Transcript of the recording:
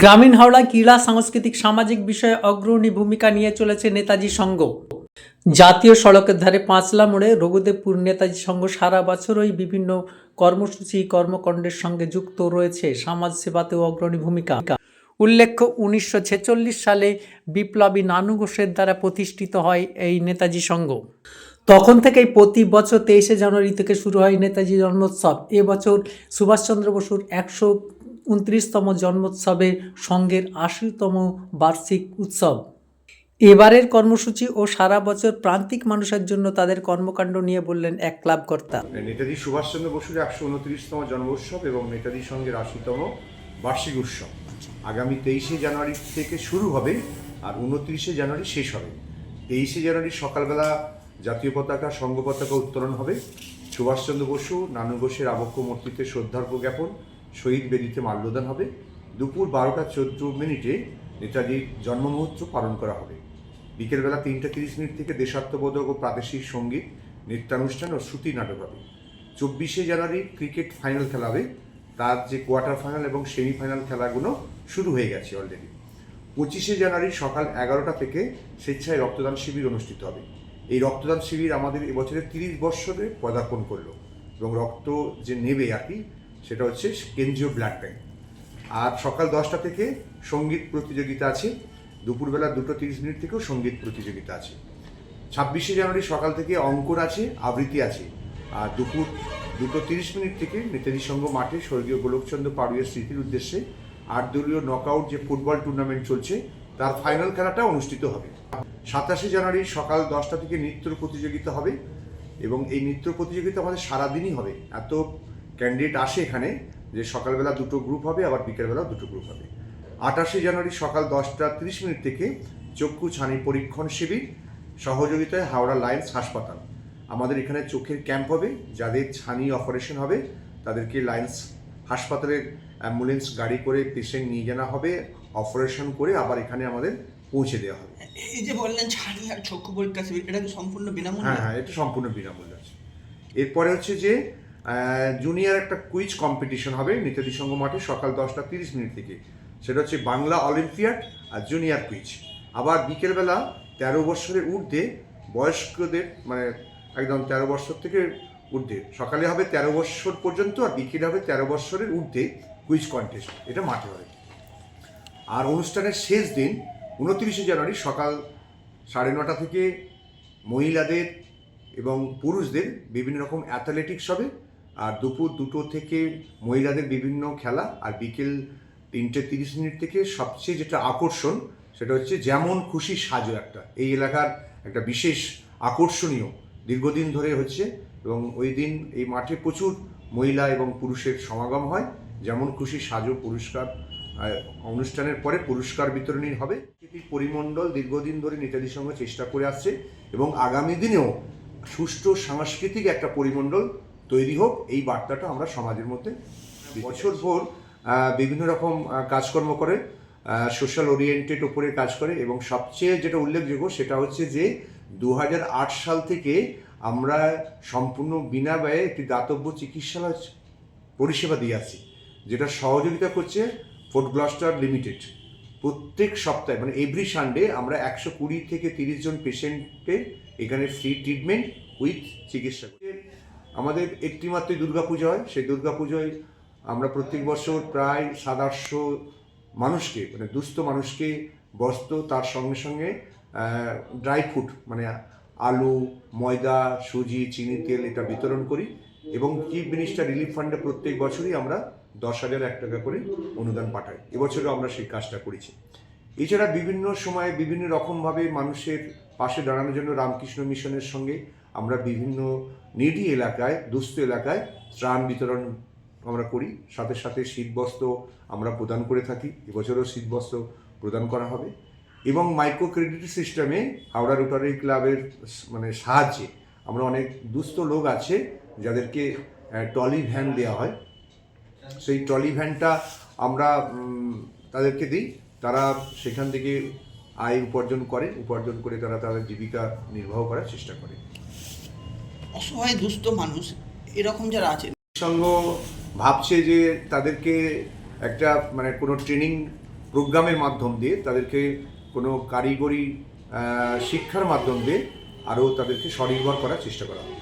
গ্রামীণ হাওড়ায় ক্রীড়া, সাংস্কৃতিক, সামাজিক বিষয়ে অগ্রণী ভূমিকা নিয়ে চলেছে নেতাজি সংঘ। জাতীয় সড়কের ধারে পাঁচলা মোড়ে রঘুদেবপুর নেতাজি সংঘ সারা বছরই বিভিন্ন কর্মসূচি, কর্মকাণ্ডের সঙ্গে যুক্ত রয়েছে। সমাজ সেবাতেও অগ্রণী ভূমিকা। উল্লেখ্য, উনিশশো ছেচল্লিশ সালে বিপ্লবী নানু ঘোষের দ্বারা প্রতিষ্ঠিত হয় এই নেতাজি সংঘ। তখন থেকেই প্রতি বছর তেইশে জানুয়ারি থেকে শুরু হয় নেতাজি জন্মোৎসব। এবছর সুভাষচন্দ্র বসুর একশো উনত্রিশতম জন্মোৎসবে সঙ্গের আশিতম বার্ষিক উৎসব। এবারের কর্মসূচি ও সারা বছর প্রান্তিক মানুষের জন্য তাদের কর্মকাণ্ড নিয়ে বললেন এক ক্লাব কর্তা নেতাজি সুভাষচন্দ্র বসুর একশো উনত্রিশতম জন্মোৎসব এবং নেতাজি সঙ্গের আশিতম বার্ষিক উৎসব। আগামী তেইশে জানুয়ারি থেকে শুরু হবে আর উনত্রিশে জানুয়ারি শেষ হবে। তেইশে জানুয়ারি সকালবেলা জাতীয় পতাকা সঙ্গ পতাকা উত্তোলন হবে। সুভাষচন্দ্র বসু, নানু ঘোষের আবক্ষ মূর্তিতে শ্রদ্ধার্ঘ জ্ঞাপন শহীদ বেদিতে মাল্যদান হবে। দুপুর বারোটা চোদ্দ মিনিটে নেতাজির জন্ম মুহূর্ত পালন করা হবে। বিকেলবেলা তিনটা তিরিশ মিনিট থেকে দেশাত্মবোধক ও প্রাদেশিক সংগীত, নৃত্যানুষ্ঠান ও শ্রুতি নাটক হবে। চব্বিশে জানুয়ারি ক্রিকেট ফাইনাল খেলা হবে। তার যে কোয়ার্টার ফাইনাল এবং সেমিফাইনাল খেলাগুলো শুরু হয়ে গেছে অলরেডি। পঁচিশে জানুয়ারি সকাল এগারোটা থেকে স্বেচ্ছায় রক্তদান শিবির অনুষ্ঠিত হবে। এই রক্তদান শিবির আমাদের এবছরের তিরিশ বৎসরে পদার্পণ করল এবং রক্ত যে নেবে আর কি সেটা হচ্ছে কেন্দ্রীয় ব্লাড ব্যাঙ্ক আর সকাল দশটা থেকে সংগীত প্রতিযোগিতা আছে, দুপুরবেলা দুটো তিরিশ মিনিট থেকেও সংগীত প্রতিযোগিতা আছে। ছাব্বিশে জানুয়ারি সকাল থেকে অঙ্কর আছে, আবৃত্তি আছে, আর দুপুর দুটো তিরিশ মিনিট থেকে নেতাজি সংঘ মাঠে স্বর্গীয় গোলকচন্দ্র পাড়ুয়ের স্মৃতির উদ্দেশ্যে আট দলীয় নকআউট যে ফুটবল টুর্নামেন্ট চলছে, তার ফাইনাল খেলাটা অনুষ্ঠিত হবে। সাতাশে জানুয়ারি সকাল দশটা থেকে নৃত্য প্রতিযোগিতা হবে এবং এই নৃত্য প্রতিযোগিতা আমাদের সারাদিনই হবে। এত ক্যান্ডিডেট আসে এখানে যে সকালবেলা দুটো গ্রুপ হবে আবার বিকেলবেলা দুটো গ্রুপ হবে। আঠাশে জানুয়ারি সকাল দশটা তিরিশ মিনিট থেকে চক্ষু ছানি পরীক্ষণ শিবির সহযোগিতায় হাওড়া লাইন্স হাসপাতাল। আমাদের এখানে চোখের ক্যাম্প হবে যাদের ছানি অপারেশন হবে তাদেরকে লাইন্স হাসপাতালের অ্যাম্বুলেন্স গাড়ি করে পেশেন্ট নিয়ে জানা হবে অপারেশন করে আবার এখানে আমাদের পৌঁছে দেওয়া হবে। এই যে বললেন ছানি আর চক্ষু পরীক্ষা শিবির এটা সম্পূর্ণ বিনামূল্যে? হ্যাঁ হ্যাঁ এটা সম্পূর্ণ বিনামূল্যে। আছে এরপরে হচ্ছে যে জুনিয়র একটা কুইজ কম্পিটিশন হবে নেতাজি সংঘ মাঠে সকাল দশটা তিরিশ মিনিট থেকে। সেটা হচ্ছে বাংলা অলিম্পিয়াড আর জুনিয়র কুইজ আবার বিকেলবেলা তেরো বছরের ঊর্ধ্বে বয়স্কদের মানে একদম তেরো বছর থেকে ঊর্ধ্বে। সকালে হবে তেরো বছর পর্যন্ত আর বিকেলে হবে তেরো বছরের ঊর্ধ্বে কুইজ কন্টেস্ট এটা মাঠে হবে আর অনুষ্ঠানের শেষ দিন উনত্রিশে জানুয়ারি সকাল সাড়ে নটা থেকে মহিলাদের এবং পুরুষদের বিভিন্ন রকম অ্যাথলেটিক্স হবে। আর দুপুর দুটো থেকে মহিলাদের বিভিন্ন খেলা আর বিকেল তিনটে তিরিশ মিনিট থেকে সবচেয়ে যেটা আকর্ষণ সেটা হচ্ছে যেমন খুশি সাজো একটা। এই এলাকার একটা বিশেষ আকর্ষণীয় দীর্ঘদিন ধরে হচ্ছে এবং ওই দিন এই মাঠে প্রচুর মহিলা এবং পুরুষের সমাগম হয়। যেমন খুশি সাজো পুরস্কার অনুষ্ঠানের পরে পুরস্কার বিতরণী হবে। সাংস্কৃতিক পরিমণ্ডল দীর্ঘদিন ধরে নেতাজি সঙ্গে চেষ্টা করে আসছে এবং আগামী দিনেও সুষ্ঠু সাংস্কৃতিক একটা পরিমণ্ডল তৈরি হোক এই বার্তাটা আমরা সমাজের মধ্যে বছর ভোর বিভিন্ন রকম কাজকর্ম করে সোশ্যাল ওরিয়েন্টেড উপরে কাজ করে এবং সবচেয়ে যেটা উল্লেখযোগ্য সেটা হচ্ছে যে দু হাজার আট সাল থেকে আমরা সম্পূর্ণ বিনা ব্যয়ে একটি দাতব্য চিকিৎসালয় পরিষেবা দিয়ে আছি যেটা সহযোগিতা করছে ফোর্ট গ্লস্টার লিমিটেড প্রত্যেক সপ্তাহে মানে এভরি সানডে আমরা একশো কুড়ি থেকে তিরিশ জন পেশেন্টের এখানে ফ্রি ট্রিটমেন্ট উইথ চিকিৎসা করি। আমাদের একটি মাত্রই দুর্গাপূজা হয়। সেই দুর্গাপুজোয় আমরা প্রত্যেক বছর প্রায় সাত আটশো মানুষকে মানে দুস্থ মানুষকে বস্ত্র, তার সঙ্গে সঙ্গে ড্রাই ফ্রুট মানে আলু, ময়দা, সুজি চিনি তেল এটা বিতরণ করি এবং চিফ মিনিস্টার রিলিফ ফান্ডে প্রত্যেক বছরই আমরা দশ হাজার এক টাকা করে অনুদান পাঠাই। এবছরও আমরা সেই কাজটা করেছি। এছাড়া বিভিন্ন সময়ে বিভিন্ন রকমভাবে মানুষের পাশে দাঁড়ানোর জন্য রামকৃষ্ণ মিশনের সঙ্গে আমরা বিভিন্ন নিডি এলাকায়, দুস্থ এলাকায় ত্রাণ বিতরণ আমরা করি। সাথে সাথে শীতবস্ত্র আমরা প্রদান করে থাকি। এবছরও শীতবস্ত্র প্রদান করা হবে। এবং মাইক্রো ক্রেডিট সিস্টেমে হাওড়া রোটারি ক্লাবের মানে সাহায্যে আমরা অনেক দুস্থ লোক আছে যাদেরকে ট্রলি ভ্যান দেওয়া হয়। সেই ট্রলি ভ্যানটা আমরা তাদেরকে দিই। তারা সেখান থেকে আয় উপার্জন করে। উপার্জন করে তারা তাদের জীবিকা নির্বাহ করার চেষ্টা করে। অসহায় দুস্থ মানুষ এরকম যারা আছে। সঙ্গ ভাবছে যে তাদেরকে একটা মানে কোনো ট্রেনিং প্রোগ্রামের মাধ্যম দিয়ে তাদেরকে কোনো কারিগরি শিক্ষার মাধ্যম দিয়ে আরও তাদেরকে স্বনির্ভর করার চেষ্টা করা হবে।